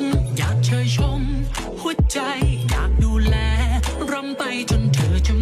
ม อยากเชยชม หัวใจอยากดูแลรำไปจนเธอจะ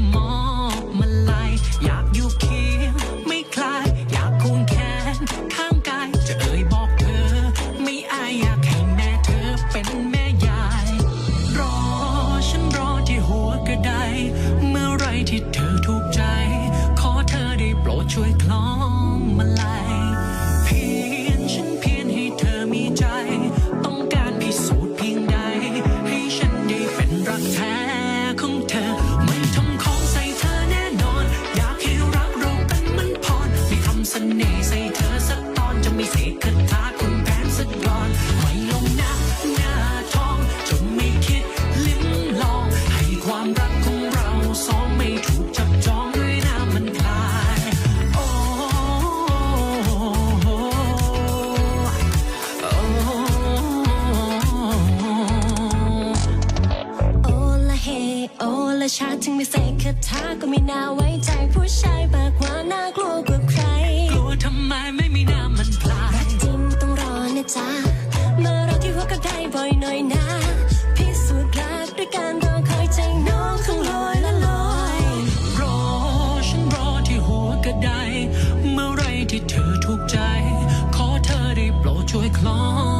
โอละชาถึงไม่ใส่คาถาก็ไม่น่าไว้ใจผู้ชายปากหวานน่ากลัวกว่าใคร กลัวทำไมไม่มีน้ำมันพลายจริงต้องรอนะจ๊ะมารอที่หัวกับได้บ่อยหน่อยนะพิสูจน์รักด้วยการรอคอยใจน้องคงลอยละลอยรอฉันรอที่หัวกระไดเมื่อไรที่เธอถูกใจ ขอเธอได้โปรดช่วยคล้อง